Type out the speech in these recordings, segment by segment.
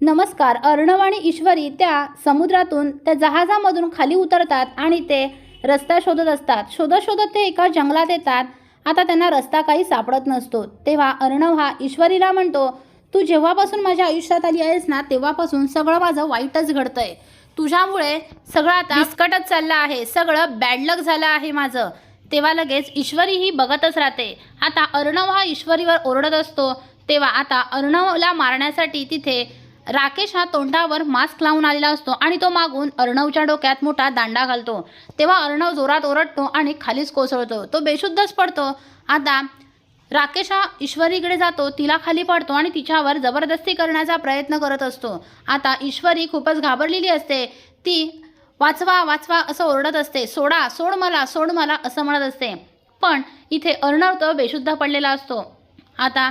नमस्कार अर्णव आणि ईश्वरी त्या समुद्रातून त्या जहाजामधून खाली उतरतात आणि ते रस्ता शोधत असतात. शोधत शोधत ते एका जंगलात येतात. आता त्यांना रस्ता काही सापडत नसतो. तेव्हा अर्णव हा ईश्वरीला म्हणतो तू जेव्हापासून माझ्या आयुष्यात आली आहेस ना तेव्हापासून सगळं माझं वाईटच घडतंय. तुझ्यामुळे सगळं आता विस्कटच चाललं आहे. सगळं बॅडलक झालं आहे माझं. तेव्हा लगेच ईश्वरी ही बघतच राहते. आता अर्णव हा ईश्वरीवर ओरडत असतो. तेव्हा आता अर्णवला मारण्यासाठी तिथे राकेश हा तोंडावर मास्क लावून आलेला असतो आणि तो मागून अर्णवच्या डोक्यात मोठा दांडा घालतो. तेव्हा अर्णव जोरात ओरडतो आणि खालीच कोसळतो. तो बेशुद्धच पडतो. आता राकेश हा ईश्वरीकडे जातो तिला खाली पडतो आणि तिच्यावर जबरदस्ती करण्याचा प्रयत्न करत असतो. आता ईश्वरी खूपच घाबरलेली असते. ती वाचवा वाचवा असं ओरडत असते. सोडा सोड मला सोड मला असं म्हणत असते. पण इथे अर्णव तर बेशुद्ध पडलेला असतो. आता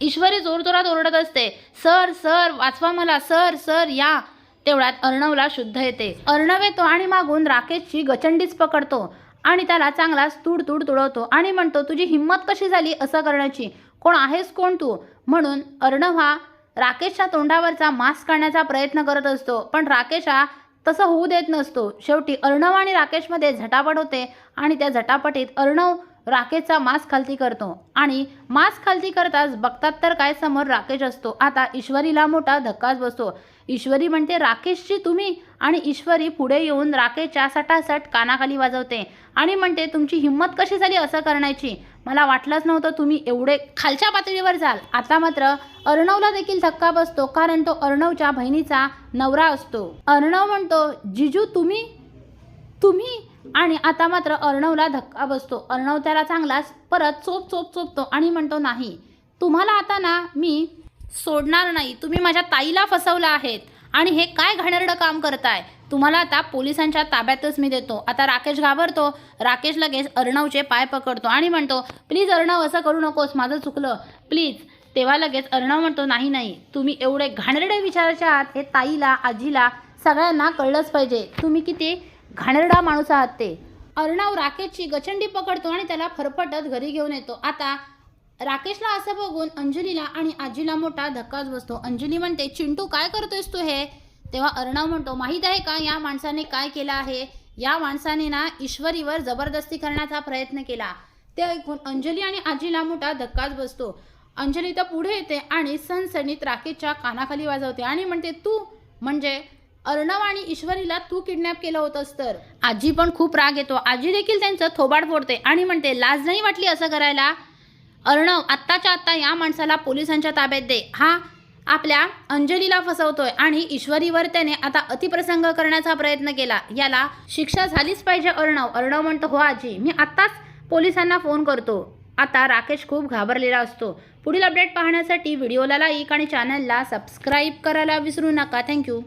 ईश्वरी जोरजोरात ओरडत असते सर सर वाचवा मला सर सर या. तेवढ्यात अर्णवला शुद्ध येते. अर्णव येतो आणि मागून राकेशची गचंडीच पकडतो आणि त्याला चांगलाच तूड तूड तुडवतो आणि म्हणतो तुझी हिंमत कशी झाली असं करण्याची? कोण आहेस कोण तू? म्हणून अर्णव हा राकेशच्या तोंडावरचा मास्क काढण्याचा प्रयत्न करत असतो पण राकेश हा तसं होऊ देत नसतो. शेवटी अर्णव आणि राकेशमध्ये झटापट होते आणि त्या झटापटीत अर्णव राकेशचा मास्क खालती करतो. आणि मास्क खालती करताच बघतात तर काय समोर राकेश असतो. आता ईश्वरीला मोठा धक्काच बसतो. ईश्वरी म्हणते राकेशची तुम्ही? आणि ईश्वरी पुढे येऊन राकेशच्या सटासट कानाखाली वाजवते. आणि म्हणते तुमची हिंमत कशी झाली असं करण्याची? मला वाटलंच नव्हतं तुम्ही एवढे खालच्या पातळीवर जाल. आता मात्र अर्णवला देखील धक्का बसतो कारण तो अर्णवच्या बहिणीचा नवरा असतो. अर्णव म्हणतो जिजू तुम्ही? तुम्ही आणि आता मात्र अर्णवला धक्का बसतो. अर्णव त्याला चांगलाच परत चोप चोप चोपतो आणि म्हणतो नाही तुम्हाला आता ना मी सोडणार नाही. तुम्ही माझ्या ताईला फसवलं आहेत. आणि हे काय घाणेरडं काम करताय? तुम्हाला आता पोलिसांच्या ताब्यातच मी देतो. आता राकेश घाबरतो. राकेश लगेच अर्णवचे पाय पकडतो आणि म्हणतो प्लीज अर्णव असं करू नकोस. माझं चुकलं. प्लीज. तेव्हा लगेच अर्णव म्हणतो नाही नाही. तुम्ही एवढे घाणेरडे विचाराचे आहात. हे ताईला आजीला सगळ्यांना कळलंच पाहिजे. तुम्ही किती घाणेरडा माणूस आहात ते. अर्णव राकेशची गचंडी पकडतो आणि त्याला फरफटत घरी घेऊन येतो. आता राकेशला असं बघून अंजलीला आणि आजीला मोठा धक्काच बसतो. अंजली म्हणते चिंटू काय करतोयस तू हे? तेव्हा अर्णव म्हणतो माहीत आहे का या माणसाने काय केलं आहे? या माणसाने ना ईश्वरीवर जबरदस्ती करण्याचा प्रयत्न केला. ते ऐकून अंजली आणि आजीला मोठा धक्काच बसतो. अंजली तर पुढे येते आणि सणसणीत राकेशच्या कानाखाली वाजवते आणि म्हणते तू म्हणजे अर्णव आणि ईश्वरीला तू किडनॅप केलं होतंस तर? आजी पण खूप राग येतो. आजी देखील त्यांचं थोबाड फोडते आणि म्हणते लाज नाही वाटली असं करायला? अर्णव आत्ताच्या आत्ता या माणसाला पोलिसांच्या ताब्यात दे. हा आपल्या अंजलीला फसवतोय आणि ईश्वरीवर त्याने आता अतिप्रसंग करण्याचा प्रयत्न केला. याला शिक्षा झालीच पाहिजे अर्णव. अर्णव म्हणतो हो आजी मी आत्ताच पोलिसांना फोन करतो. आता राकेश खूप घाबरलेला असतो. पुढील अपडेट पाहण्यासाठी व्हिडिओला लाईक आणि चॅनलला सबस्क्राईब करायला विसरू नका. थँक्यू.